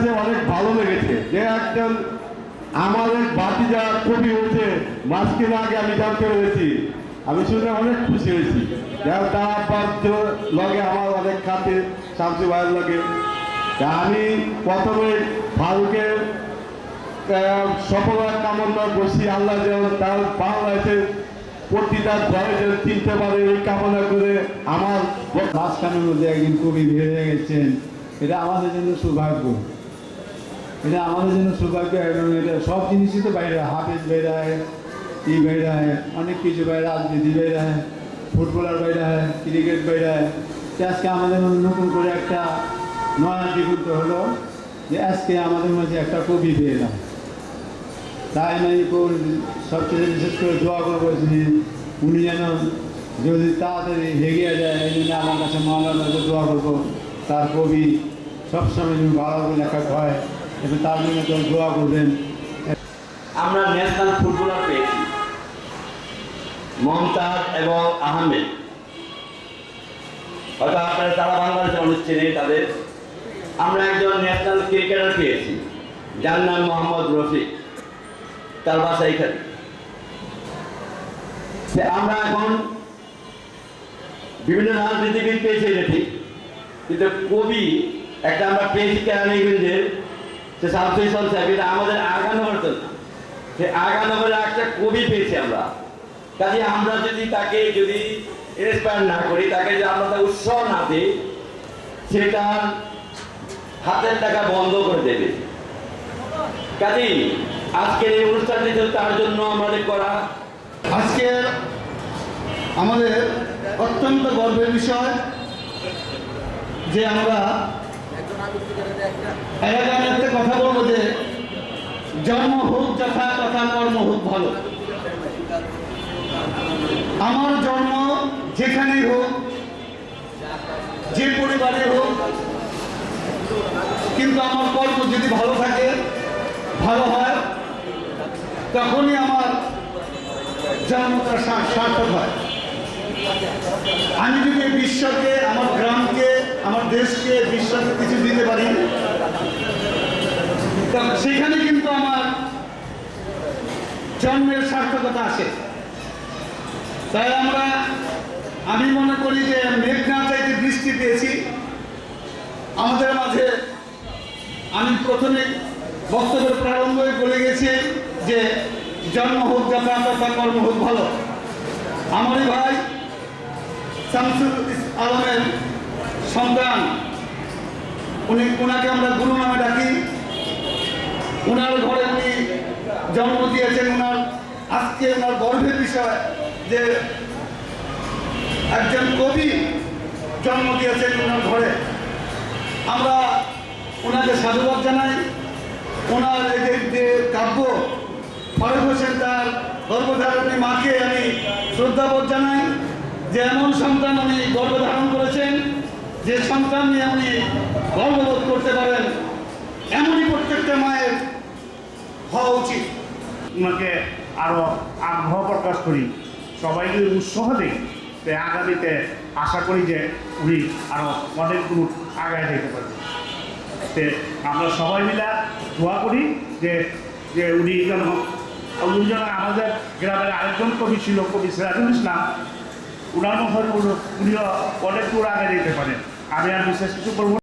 কাছে অনেক ভালো লেগেছে। যে একজন আমাদের বাতিজা কবি হয়েছে মাঝখানে আগে আমি জানতে পেরেছি আমি শুনে অনেক খুশি হয়েছি। লগে আমার অনেক খাতে শামসু ভাইয়ের লগে। আমি প্রথমে ফারুকের সফলতা কামনা করছি। আল্লাহ যেন তার বাংলাদেশে প্রতিটা ঘরে যেন চিনতে পারে এই কামনা করে আমার মাঝখানের মধ্যে একদিন কবি হয়ে গেছেন। এটা আমাদের জন্য সৌভাগ্য। এটা আমাদের জন্য সৌভাগ্য এবং এটা সব জিনিসই তো বাইরে হাফেজ বাইরে হয়, ই বাইরে হয়, অনেক কিছু বাইরে রাজনীতি বাইরে হয়, ফুটবলার বাইরে হয়, ক্রিকেট বাইরে হয়। আজকে আমাদের নতুন করে একটা নয়া দিগুন্ত হলো যে আজকে আমাদের মাঝে একটা কবি পেলাম তাই আমি সবচেয়ে বিশেষ করে দোয়া করব উনি যেন যদি তাড়াতাড়ি হেগিয়ে যায়, এই জন্য আমার কাছে কাছে দোয়া করব, তার কবি সবসময় ভালো করে লেখা হয়। এবং তার জন্য তো দোয়া করবেন। আমরা ন্যাশনাল ফুটবলার পেয়েছি। মমতাজ এবং আহমেদ। হয়তো আপনারা তারা বাংলাদেশে মানুষ চেনে তাদের। আমরা একজন ন্যাশনাল ক্রিকেটার পেয়েছি। যার নাম মোহাম্মদ রফিক। তার বাসা এখানে। আমরা এখন বিভিন্ন রাজনীতিবিদ পেয়েছি এটা কিন্তু কবি একটা আমরা পেয়েছি কেরানীগঞ্জের সে শামসুল ইসলাম এটা আমাদের আগানোর তো না সে আগানোর একটা কবি পেয়েছি আমরা। কাজে আমরা যদি তাকে যদি ইন্সপায়ার না করি, তাকে যদি আমরা তাকে উৎসাহ না দিই সেটা হাতের টাকা বন্ধ করে দেবে। কাজেই আজকের এই অনুষ্ঠানটি তার জন্য আমাদের করা আজকের আমাদের অত্যন্ত গর্বের বিষয় যে আমরা জন্ম হোক আমার জন্ম যেখানেই হোক, যে পরিবারে হোক, কিন্তু আমার কর্ম যদি ভালো থাকে, ভালো হয়, তখনই আমার জন্মটা সার্থক হয়। আমি যদি বিশ্বকে আমার গ্রামকে, আমার দেশকে বিশ্বকে কিছু দিতে পারি সেখানে কিন্তু আমার জন্মের সার্থকতা আছে। তাই আমরা, আমি মনে করি যে মেঘ না চাইতে বৃষ্টি পেয়েছি আমাদের মাঝে আমি প্রথমে বক্তব্যের প্রারম্ভে বলে গেছি যে, জন্ম হোক যথা তথা কর্ম হোক ভালো। আমারই ভাই শামসুল আলমের সন্তান। উনি ওনাকে আমরা গুরু নামে ডাকি। ওনার ঘরে উনি জন্ম দিয়েছেন। ওনার আজকে ওনার গর্বের বিষয় যে একজন কবি জন্ম দিয়েছেন ওনার ঘরে। আমরা ওনাকে সাধুবাদ জানাই। ওনার যে কাব্য ফারুক হোসেন তার গর্ভধারণী মাকে আমি শ্রদ্ধাবোধ জানাই। যে এমন সন্তান উনি গর্ব ধারণ করেছেন, যে সন্তান নিয়ে উনি গর্ববোধ করতে পারেন, এমনই প্রত্যেকটা মায়ের হওয়া উচিত। ওনাকে আরও আগ্রহ প্রকাশ করি। সবাইকে উৎসাহ দিই যে আগামীতে আশা করি যে উনি আরও অনেক দূর আগায় যেতে পারবেন। তে আমরা সবাই মিলে দোয়া করি যে যে উনি যেন উনি যেন আমাদের গ্রামের আরেকজন কবি ছিল, কবি সিরাজুল ইসলাম উনার মতো উনিও অনেক দূর আগে যেতে পারেন আমি আর বিশেষ কিছু না।